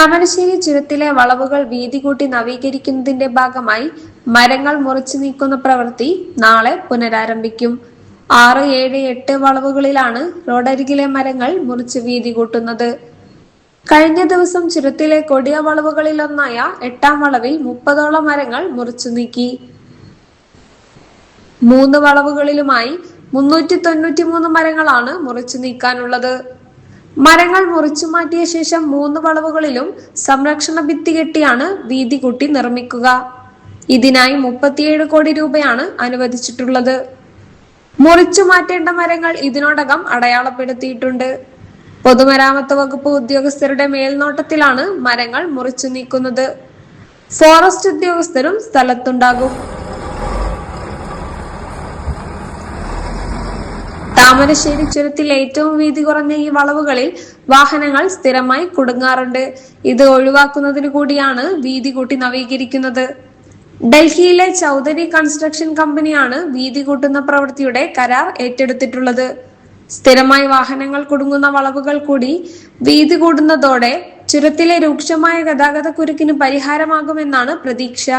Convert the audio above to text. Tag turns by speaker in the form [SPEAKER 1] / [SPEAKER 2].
[SPEAKER 1] താമരശ്ശേരി ചുരത്തിലെ വളവുകൾ വീതി കൂട്ടി നവീകരിക്കുന്നതിന്റെ ഭാഗമായി മരങ്ങൾ മുറിച്ചു നീക്കുന്ന പ്രവൃത്തി നാളെ പുനരാരംഭിക്കും. ആറ് ഏഴ് എട്ട് വളവുകളിലാണ് റോഡരികിലെ മരങ്ങൾ മുറിച്ച് വീതി കൂട്ടുന്നത് കഴിഞ്ഞ ദിവസം ചുരത്തിലെ കൊടിയ വളവുകളിലൊന്നായ എട്ടാം വളവിൽ മുപ്പതോളം മരങ്ങൾ മുറിച്ചു നീക്കി. മൂന്ന് വളവുകളിലുമായി മുന്നൂറ്റി തൊണ്ണൂറ്റി മൂന്ന് മരങ്ങളാണ് മുറിച്ചു നീക്കാനുള്ളത്. മരങ്ങൾ മുറിച്ചു മാറ്റിയ ശേഷം മൂന്ന് വളവുകളിലും സംരക്ഷണ ഭിത്തി കെട്ടിയാണ് വീതി കൂട്ടി നിർമ്മിക്കുക. ഇതിനായി മുപ്പത്തിയേഴ് കോടി രൂപയാണ് അനുവദിച്ചിട്ടുള്ളത്. മുറിച്ചു മാറ്റേണ്ട മരങ്ങൾ ഇതിനോടകം അടയാളപ്പെടുത്തിയിട്ടുണ്ട്. പൊതുമരാമത്ത് വകുപ്പ് ഉദ്യോഗസ്ഥരുടെ മേൽനോട്ടത്തിലാണ് മരങ്ങൾ മുറിച്ചു നീക്കുന്നത്. ഫോറസ്റ്റ് ഉദ്യോഗസ്ഥരും സ്ഥലത്തുണ്ടാകും. താമരശ്ശേരി ചുരത്തിൽ ഏറ്റവും വീതി കുറഞ്ഞ ഈ വളവുകളിൽ വാഹനങ്ങൾ സ്ഥിരമായി കുടുങ്ങാറുണ്ട്. ഇത് ഒഴിവാക്കുന്നതിന് കൂടിയാണ് വീതി കൂട്ടി നവീകരിക്കുന്നത്. ഡൽഹിയിലെ ചൗധരി കൺസ്ട്രക്ഷൻ കമ്പനിയാണ് വീതി കൂട്ടുന്ന പ്രവൃത്തിയുടെ കരാർ ഏറ്റെടുത്തിട്ടുള്ളത്. സ്ഥിരമായി വാഹനങ്ങൾ കുടുങ്ങുന്ന വളവുകൾ കൂടി വീതി കൂടുന്നതോടെ ചുരത്തിലെ രൂക്ഷമായ ഗതാഗത കുരുക്കിന് പരിഹാരമാകുമെന്നാണ് പ്രതീക്ഷ.